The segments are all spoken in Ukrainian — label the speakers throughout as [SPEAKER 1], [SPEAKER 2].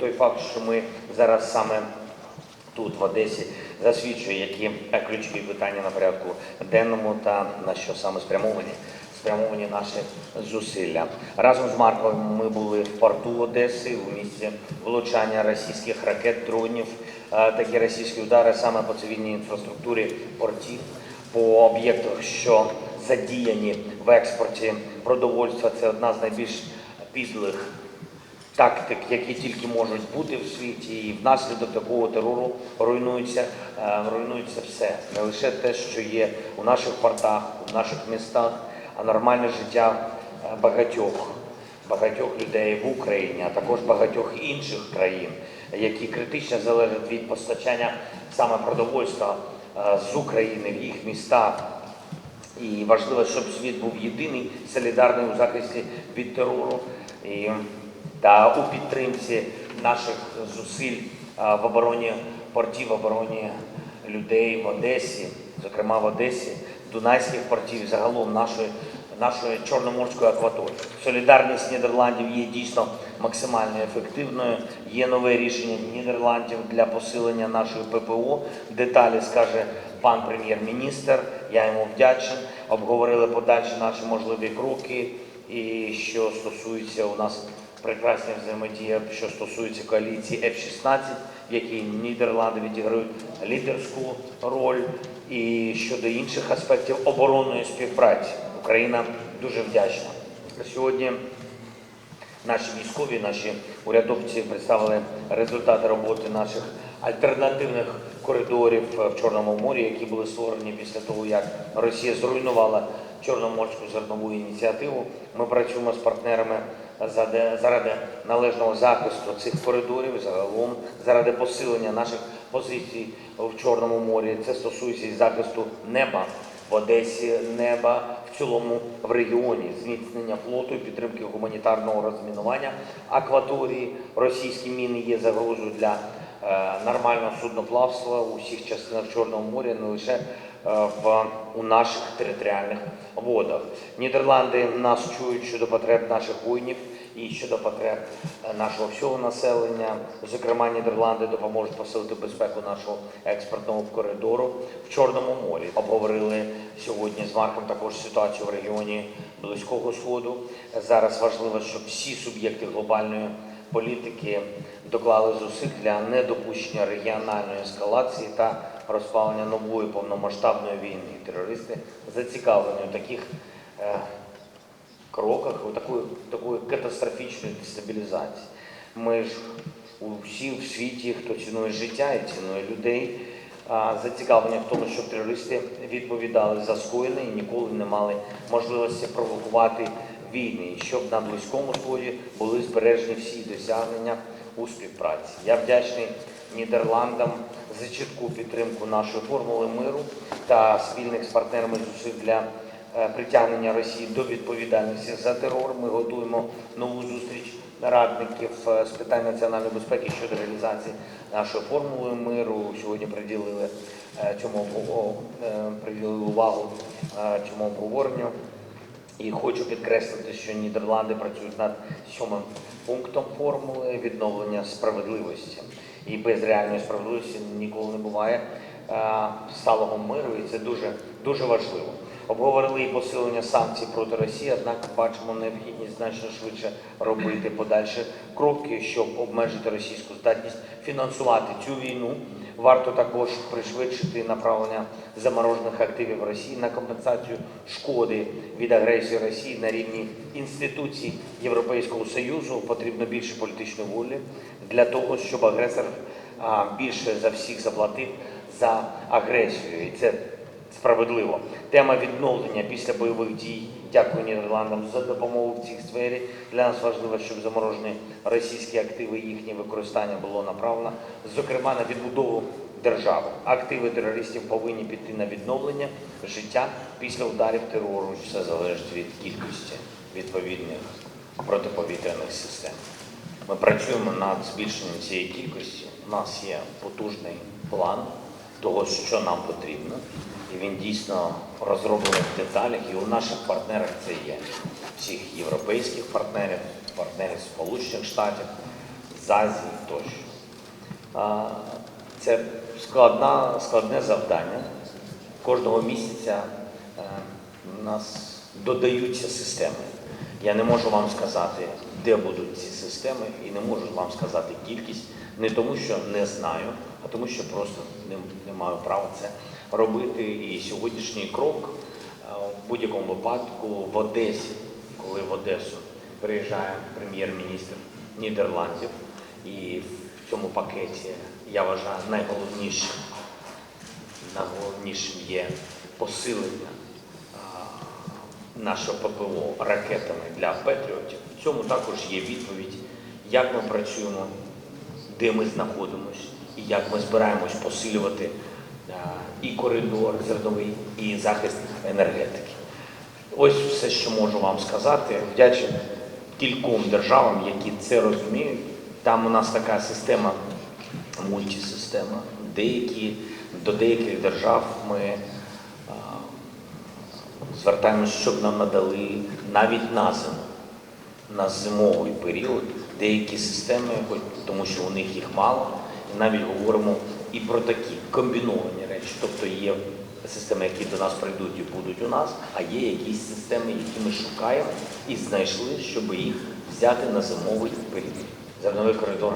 [SPEAKER 1] Той факт, що ми зараз саме тут, в Одесі, засвідчує, які ключові питання на порядку денному та на що саме спрямовані. Спрямовані наші зусилля. Разом з Марком ми були в порту Одеси у місці влучання російських ракет, дронів. Такі російські удари саме по цивільній інфраструктурі портів, по об'єктах, що задіяні в експорті продовольства. Це одна з найбільш підлих тактик, які тільки можуть бути в світі, і внаслідок такого терору руйнується, е, руйнується все. Не лише те, що є у наших портах, у наших містах, а нормальне життя е, багатьох, багатьох людей в Україні, а також багатьох інших країн, які критично залежать від постачання саме продовольства е, з України в їх містах. І важливо, щоб світ був єдиний, солідарний у захисті від терору і, та у підтримці наших зусиль в обороні портів, в обороні людей в Одесі, зокрема в Одесі, Дунайських портів, загалом нашої, нашої Чорноморської акваторії. Солідарність Нідерландів є дійсно максимально ефективною. Є нове рішення Нідерландів для посилення нашої ППО. Деталі скаже пан прем'єр-міністр. Я йому вдячний. Обговорили подальші наші можливі кроки. І що стосується у нас прекрасна взаємодія, що стосується коаліції F-16, в якій Нідерланди відіграють лідерську роль, і щодо інших аспектів оборонної співпраці. Україна дуже вдячна. Сьогодні Наші військові, наші урядовці представили результати роботи наших альтернативних коридорів в Чорному морі, які були створені після того, як Росія зруйнувала Чорноморську зернову ініціативу. Ми працюємо з партнерами заради, належного захисту цих коридорів, загалом заради посилення наших позицій в Чорному морі. Це стосується і захисту неба в Одесі, неба в цілому в регіоні, зміцнення флоту, і підтримки гуманітарного розмінування акваторії. Російські міни є загрозою для нормального судноплавства у всіх частинах Чорного моря, не лише е, в у наших територіальних водах. Нідерланди нас чують щодо потреб наших воїнів і щодо потреб е, нашого всього населення. Зокрема, Нідерланди допоможуть посилити безпеку нашого експортного коридору в Чорному морі. Обговорили сьогодні з Марком також ситуацію в регіоні Близького Сходу. Зараз важливо, щоб всі суб'єкти глобальної політики доклали зусиль для недопущення регіональної ескалації та розпалення нової повномасштабної війни. Терористи зацікавлені у таких е, кроках, у такої, такої катастрофічної дестабілізації. Ми ж усі в світі, хто цінує життя і цінує людей, зацікавлені в тому, щоб терористи відповідали за скоєне і ніколи не мали можливості провокувати війни, щоб на Близькому Сході були збережені всі досягнення у співпраці. Я вдячний Нідерландам за чітку підтримку нашої формули миру та спільних з партнерами зусиль для е, притягнення Росії до відповідальності за терор. Ми готуємо нову зустріч радників е, з питань національної безпеки щодо реалізації нашої формули миру. Сьогодні приділили е, цьому приділили увагу цьому обговоренню. І хочу підкреслити, що Нідерланди працюють над сьомим пунктом формули відновлення справедливості. І без реальної справедливості ніколи не буває е, сталого миру, і це дуже, дуже важливо. Обговорили і посилення санкцій проти Росії, однак бачимо необхідність значно швидше робити подальші кроки, щоб обмежити російську здатність фінансувати цю війну. Варто також пришвидшити направлення заморожених активів Росії на компенсацію шкоди від агресії Росії на рівні інституцій Європейського Союзу. Потрібно більше політичної волі для того, щоб агресор більше за всіх заплатив за агресію. І це справедливо. Тема відновлення після бойових дій. Дякую Нідерландам за допомогу в цій сфері. Для нас важливо, щоб заморожені російські активи, їхнє використання було направлено, зокрема на відбудову держави. Активи терористів повинні піти на відновлення життя після ударів терору. Все залежить від кількості відповідних протиповітряних систем. Ми працюємо над збільшенням цієї кількості. У нас є потужний план того, що нам потрібно, і він дійсно розроблений в деталях. І у наших партнерах це є всіх європейських партнерів, партнерів Сполучених Штатів, з Азії тощо. Це складна, складне завдання. Кожного місяця е, у нас додаються системи. Я не можу вам сказати, де будуть ці системи, і не можу вам сказати кількість, не тому, що не знаю, а тому, що просто не, не маю права це робити. І сьогоднішній крок е, в будь-якому випадку в Одесі, коли в Одесу приїжджає прем'єр-міністр Нідерландів, і в цьому пакеті я вважаю найголовнішим найголовнішим є посилення нашого ППО ракетами для Петріотів. В цьому також є відповідь, як ми працюємо, де ми знаходимося і як ми збираємось посилювати і коридор зерновий, і захист енергетики. Ось все, що можу вам сказати. Вдячний кільком державам, які це розуміють. Там у нас така система, мультисистема. Деякі, до деяких держав ми а, звертаємося, щоб нам надали навіть на зиму, на зимовий період деякі системи, тому що у них їх мало, і навіть говоримо і про такі комбіновані речі. Тобто є системи, які до нас прийдуть і будуть у нас, а є якісь системи, які ми шукаємо і знайшли, щоб їх взяти на зимовий період. Зерновий коридор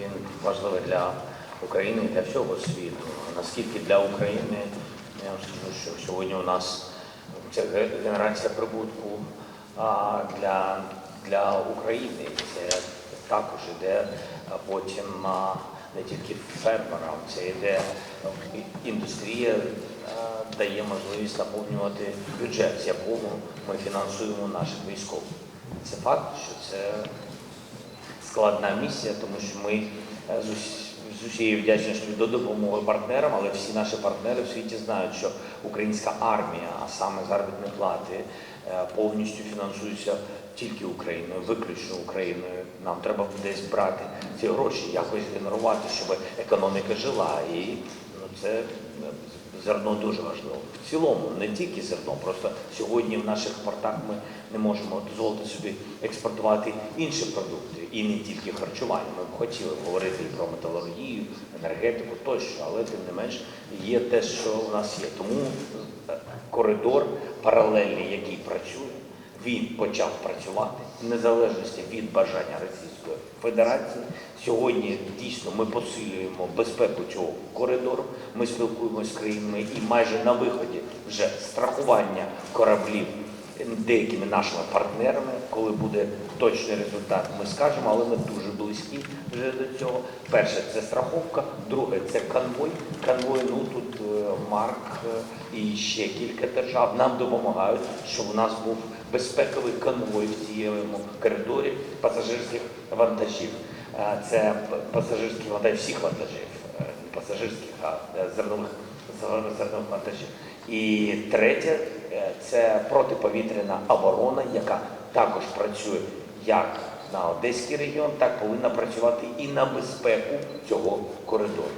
[SPEAKER 1] він важливий для України і для всього світу. Наскільки для України, я вам скажу, що сьогодні у нас ге- генерація прибутку для, для України. Це також іде потім не тільки фермерам, це йде індустрія дає можливість наповнювати бюджет, з якого ми фінансуємо наших військових. Це факт, що це складна місія, тому що ми е, з усією вдячністю до допомоги партнерам, але всі наші партнери в світі знають, що українська армія, а саме заробітні плати, повністю фінансуються тільки Україною, виключно Україною. Нам треба десь брати ці гроші, якось генерувати, щоб економіка жила. І ну, це е, зерно дуже важливо. В цілому, не тільки зерно, просто сьогодні в наших портах ми не можемо дозволити собі експортувати інші продукти і не тільки харчування. Ми б хотіли говорити і про металургію, енергетику тощо, але тим не менш є те, що у нас є. Тому е, коридор паралельний, який працює, він почав працювати в незалежності від бажання Російської Федерації. Сьогодні дійсно ми посилюємо безпеку цього коридору. Ми спілкуємося з країнами і майже на виході вже страхування кораблів деякими нашими партнерами. Коли буде точний результат, ми скажемо, але ми дуже близькі вже до цього. Перше це страховка, друге це конвой. Конвой, ну тут е, Марк е, і ще кілька держав нам допомагають, щоб у нас був безпековий конвой в цьому коридорі пасажирських вантажів. Е, Це пасажирські вантажі всіх вантажів, пасажирських, а зернових зернових вантажів. І третє е, це протиповітряна оборона, яка також працює як на Одеський регіон, так повинна працювати і на безпеку цього коридору.